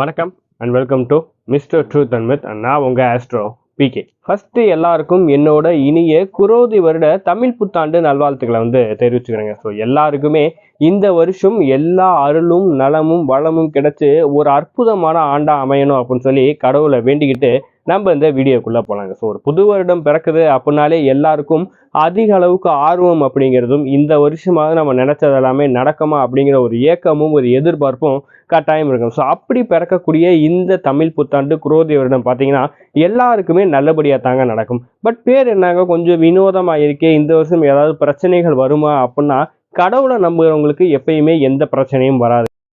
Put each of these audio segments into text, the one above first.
வணக்கம் and welcome to mister truth and myth and நான் உங்கள் ஆஸ்ட்ரோ பிகே ஃபஸ்ட்டு எல்லாருக்கும் என்னோட இனிய குரோதி வருட தமிழ் புத்தாண்டு நல்வாழ்த்துக்களை வந்து தெரிவிச்சுக்கிறேங்க. ஸோ எல்லாருக்குமே இந்த வருஷம் எல்லா அருளும் நலமும் வளமும் கிடச்சி ஒரு அற்புதமான ஆண்டாக அமையணும் அப்படின்னு சொல்லி கடவுளை வேண்டிக்கிட்டு நம்ம இந்த வீடியோக்குள்ளே போகலாங்க ஸோ ஒரு புது வருடம் பிறக்குது அப்படின்னாலே எல்லாருக்கும் அதிக அளவுக்கு ஆர்வம் அப்படிங்கிறதும் இந்த வருஷமாவது நம்ம நினச்சது எல்லாமே நடக்குமா அப்படிங்கிற ஒரு ஏக்கமும் ஒரு எதிர்பார்ப்பும் கட்டாயம் இருக்கும். ஸோ அப்படி பிறக்கக்கூடிய இந்த தமிழ் புத்தாண்டு குரோதி வருடம் பார்த்தீங்கன்னா எல்லாருக்குமே நல்லபடியாக தாங்க நடக்கும். பட் பேர் என்னங்க? கொஞ்சம் வினோதமாக இருக்கே இந்த வருஷம் ஏதாவது பிரச்சனைகள் வருமா அப்படின்னா கடவுளை நம்புகிறவங்களுக்கு எப்பயுமே எந்த பிரச்சனையும் வராது.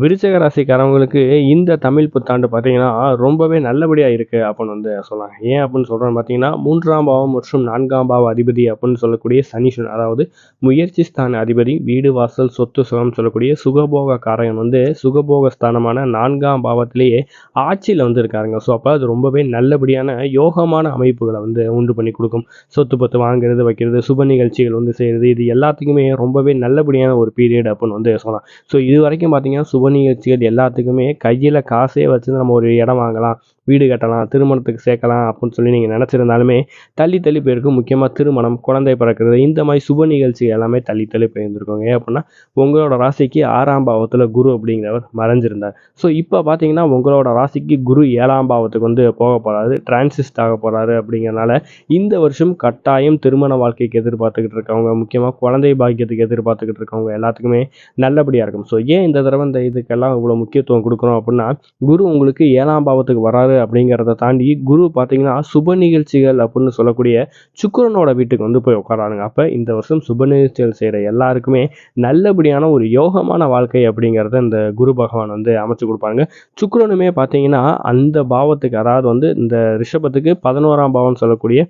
விருச்சக ராசிக்காரவங்களுக்கு இந்த தமிழ் புத்தாண்டு பார்த்தீங்கன்னா ரொம்பவே நல்லபடியாக இருக்குது அப்படின்னு வந்து சொல்லலாம் ஏன் அப்படின்னு சொல்கிறோன்னு பார்த்தீங்கன்னா மூன்றாம் பாவம் மற்றும் நான்காம் பாவ அதிபதி அப்படின்னு சொல்லக்கூடிய சனீஸ்வரன் அதாவது முயற்சி ஸ்தான அதிபதி வீடு வாசல் சொத்து சுகம் சொல்லக்கூடிய சுகபோக காரகன் வந்து சுகபோக ஸ்தானமான நான்காம் பாவத்திலேயே ஆட்சியில் வந்து இருக்காருங்க ஸோ அப்போ அது ரொம்பவே நல்லபடியான யோகமான அமைப்புகளை வந்து உண்டு பண்ணி கொடுக்கும். சொத்து பத்து வாங்குறது வைக்கிறது சுப நிகழ்ச்சிகள் வந்து செய்கிறது இது எல்லாத்துக்குமே ரொம்பவே நல்லபடியான ஒரு பீரியட் அப்படின்னு வந்து சொல்லலாம். ஸோ இது வரைக்கும் பார்த்தீங்கன்னா சுப நிகழ்ச்சிகள் எல்லாத்துக்குமே கையில் காசே வச்சு நம்ம ஒரு இடம் வாங்கலாம். வீடு கட்டலாம் திருமணத்துக்கு சேர்க்கலாம் அப்படின்னு சொல்லி நீங்கள் நினச்சிருந்தாலுமே தள்ளி தள்ளி போயிருக்கும் முக்கியமாக திருமணம் குழந்தை பிறக்கிறது இந்த மாதிரி சுப நிகழ்ச்சி எல்லாமே தள்ளி தள்ளி போயிருந்துருக்கோங்க. ஏன் அப்படின்னா உங்களோட ராசிக்கு ஆறாம் பாவத்தில் குரு அப்படிங்கிறவர் மறைஞ்சிருந்தார். ஸோ இப்போ பார்த்தீங்கன்னா உங்களோட ராசிக்கு குரு ஏழாம் பாவத்துக்கு வந்து போக போகிறாரு டிரான்சிஸ்ட் ஆக போகிறாரு அப்படிங்கிறனால இந்த வருஷம் கட்டாயம் திருமண வாழ்க்கைக்கு எதிர்பார்த்துக்கிட்டு இருக்கவங்க முக்கியமாக குழந்தை பாக்கியத்துக்கு எதிர்பார்த்துக்கிட்டு இருக்கவங்க எல்லாத்துக்குமே நல்லபடியாக இருக்கும். ஸோ ஏன் இந்த தடவை இந்த இதுக்கெல்லாம் இவ்வளோ முக்கியத்துவம் கொடுக்குறோம் அப்படின்னா குரு உங்களுக்கு ஏழாம் பாவத்துக்கு வராரு அப்படிங்கிறத தாண்டி குரு பார்த்தீங்கன்னா சுப நிகழ்ச்சிகள் அப்படின்னு சொல்லக்கூடிய சுக்கரனோட வீட்டுக்கு வந்து போய் உட்காரானுங்க. அப்போ இந்த வருஷம் சுப நிகழ்ச்சிகள் செய்கிற எல்லாருக்குமே நல்லபடியான ஒரு யோகமான வாழ்க்கை அப்படிங்கிறத இந்த குரு பகவான் வந்து அமைச்சு கொடுப்பாங்க சுக்கரனுமே பார்த்தீங்கன்னா அந்த பாவத்துக்கு அதாவது வந்து இந்த ரிஷபத்துக்கு பதினோராம் பாவம் சொல்லக்கூடிய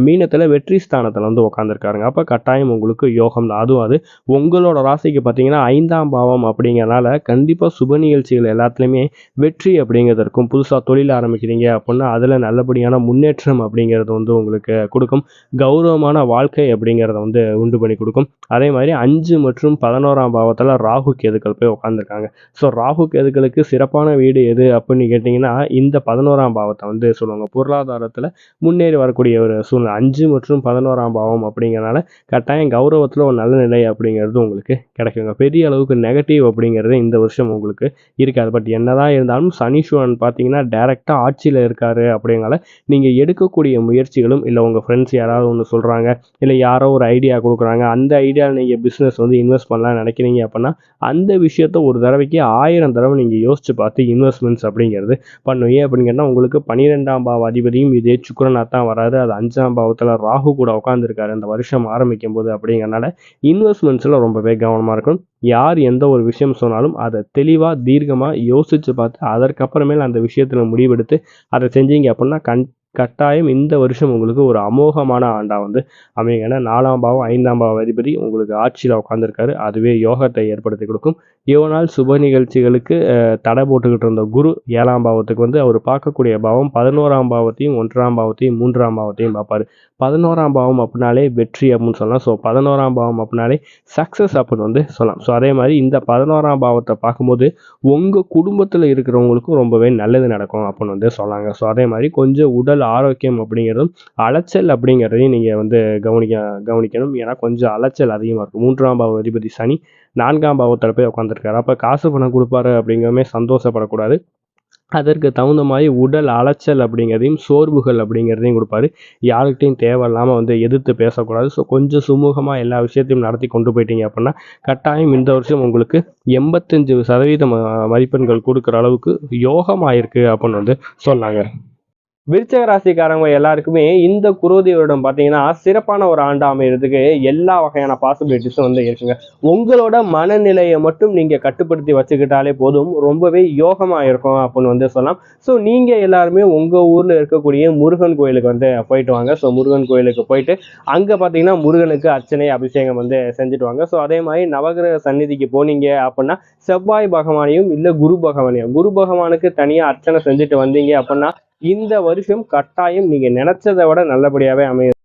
மீனத்தில் மீனத்துல வெற்றி ஸ்தானத்தில் வந்து உட்காந்துருக்காருங்க அப்போ கட்டாயம் உங்களுக்கு யோகம் தான். அதுவும் அது உங்களோட ராசிக்கு பார்த்தீங்கன்னா ஐந்தாம் பாவம் அப்படிங்கிறனால கண்டிப்பாக சுப நிகழ்ச்சிகள் எல்லாத்துலேயுமே வெற்றி அப்படிங்கிறதற்கும் புதுசாக தொழில் ஆரம்பிக்கிறீங்க அப்படின்னா அதில் நல்லபடியான முன்னேற்றம் அப்படிங்கிறது வந்து உங்களுக்கு கொடுக்கும். கௌரவமான வாழ்க்கை அப்படிங்கிறத வந்து உண்டு பண்ணி கொடுக்கும். அதே மாதிரி அஞ்சு மற்றும் பதினோராம் பாவத்தில் ராகு கேதுக்கள் போய் உட்காந்துருக்காங்க ஸோ ராகு கேதுக்களுக்கு சிறப்பான வீடு எது அப்படின்னு கேட்டிங்கன்னா இந்த பதினோராம் பாவத்தை வந்து சொல்லுவாங்க. பொருளாதாரத்தில் முன்னேறி வரக்கூடிய ஒரு சூழ்நிலை. அஞ்சு மற்றும் பதினோராம் பாவம் அப்படிங்கிறனால கட்டாயம் கௌரவத்தில் ஒரு நல்ல நிலை அப்படிங்கிறது உங்களுக்கு கிடைக்குங்க. பெரிய அளவுக்கு நெகட்டிவ் அப்படிங்கிறது இந்த வருஷம் உங்களுக்கு இருக்காது. பட் என்னதான் இருந்தாலும் சனீஸ்வரன் பார்த்தீங்கன்னா டைரெக்டாக ஆட்சியில் இருக்காரு அப்படிங்கிறனால நீங்கள் எடுக்கக்கூடிய முயற்சிகளும் இல்லை உங்கள் ஃப்ரெண்ட்ஸ் யாராவது ஒன்று சொல்கிறாங்க இல்லை யாரோ ஒரு ஐடியா கொடுக்குறாங்க அந்த ஐடியாவில் நீங்கள் பிஸ்னஸ் வந்து இன்வெஸ்ட் பண்ணலாம்னு நினைக்கிறீங்க அப்படின்னா அந்த விஷயத்த ஒரு தடவைக்கு ஆயிரம் தடவை நீங்கள் யோசிச்சு பார்த்து இன்வெஸ்ட்மெண்ட்ஸ் அப்படிங்கிறது பண்ணுவீங்க. அப்படின்னு கேட்டால் உங்களுக்கு பன்னிரெண்டாம் பாவ அதிபதியும் இதே சுக்கரனாக தான் வராது அது அஞ்சாம் பாவத்தில் ராகு கூட உட்காந்துருக்காரு அந்த வருஷம் ஆரம்பிக்கும் போது அப்படிங்கிறனால இன்வெஸ்ட்மெண்ட்ஸில் ரொம்பவே கவனமாக இருக்கும் யார் எந்த ஒரு விஷயம் சொன்னாலும் அதை தெளிவாக தீர்க்கமாக யோசித்து பார்த்து அதற்கப்புறமேல் அந்த விஷயத்தில் முடிவெடுத்து அதை செஞ்சீங்க அப்படின்னா கண் கட்டாயம் இந்த வருஷம் உங்களுக்கு ஒரு அமோகமான ஆண்டாக வந்து அமையுங்க ஏன்னா நாலாம் பாவம் ஐந்தாம் பாவம் அதிபதி உங்களுக்கு ஆட்சியில் உட்காந்துருக்காரு அதுவே யோகத்தை ஏற்படுத்தி கொடுக்கும். இவனால் சுப நிகழ்ச்சிகளுக்கு தடை போட்டுக்கிட்டு இருந்த குரு ஏழாம் பாவத்துக்கு வந்து அவர் பார்க்கக்கூடிய பாவம் பதினோராம் பாவத்தையும் ஒன்றாம் பாவத்தையும் மூன்றாம் பாவத்தையும் பார்ப்பார். பதினோராம் பாவம் அப்படின்னாலே வெற்றி அப்படின்னு சொல்லலாம். ஸோ பதினோராம் பாவம் அப்படின்னாலே சக்ஸஸ் அப்படின்னு வந்து சொல்லலாம். ஸோ அதே மாதிரி இந்த பதினோராம் பாவத்தை பார்க்கும்போது உங்கள் குடும்பத்தில் இருக்கிறவங்களுக்கும் ரொம்பவே நல்லது நடக்கும் அப்படின்னு வந்து சொல்லாங்க ஸோ அதே மாதிரி கொஞ்சம் உடல் ஆரோக்கியம் அப்படிங்கிறதும் அலைச்சல் அப்படிங்கிறதையும் நீங்கள் வந்து கவனிக்க கவனிக்கணும். ஏன்னா கொஞ்சம் அலைச்சல் அதிகமாக இருக்கும். மூன்றாம் பாவ அதிபதி சனி நான்காம் பாவத்தில் போய் உட்காந்துருக்காரு அப்போ காசு பணம் கொடுப்பாரு அப்படிங்கிறமே சந்தோஷப்படக்கூடாது. அதற்கு தகுந்த மாதிரி உடல் அலைச்சல் அப்படிங்கிறதையும் சோர்வுகள் அப்படிங்கிறதையும் கொடுப்பாரு. யாருக்கிட்டையும் தேவையில்லாமல் வந்து எதிர்த்து பேசக்கூடாது. ஸோ கொஞ்சம் சுமூகமாக எல்லா விஷயத்தையும் நடத்தி கொண்டு போயிட்டீங்க அப்படின்னா கட்டாயம் இந்த வருஷம் உங்களுக்கு எண்பத்தஞ்சு சதவீத மதிப்பெண்கள் கொடுக்குற அளவுக்கு யோகமாக இருக்குது அப்படின்னு வந்து சொன்னாங்க. விருச்சக ராசிக்காரங்க எல்லாருக்குமே இந்த குரோதி வருடம் பார்த்தீங்கன்னா சிறப்பான ஒரு ஆண்டு அமைகிறதுக்கு எல்லா வகையான பாசிபிலிட்டிஸும் வந்து இருக்குங்க. உங்களோட மனநிலையை மட்டும் நீங்கள் கட்டுப்படுத்தி வச்சுக்கிட்டாலே போதும். ரொம்பவே யோகமாக இருக்கும் அப்படின்னு வந்து சொல்லலாம். ஸோ நீங்கள் எல்லாருமே உங்கள் ஊரில் இருக்கக்கூடிய முருகன் கோயிலுக்கு வந்து போயிட்டு வாங்க. ஸோ முருகன் கோயிலுக்கு போயிட்டு அங்கே பார்த்தீங்கன்னா முருகனுக்கு அர்ச்சனை அபிஷேகம் வந்து செஞ்சுட்டு வாங்க. ஸோ அதே மாதிரி நவகிரக சந்நிதிக்கு போனீங்க அப்படின்னா செவ்வாய் பகவானையும் இல்லை குரு பகவானையும் குரு பகவானுக்கு தனியாக அர்ச்சனை செஞ்சுட்டு வந்தீங்க அப்படின்னா இந்த வருஷம் கட்டாயம் நீங்க நினைச்சதை விட நல்லபடியாவே அமையும்.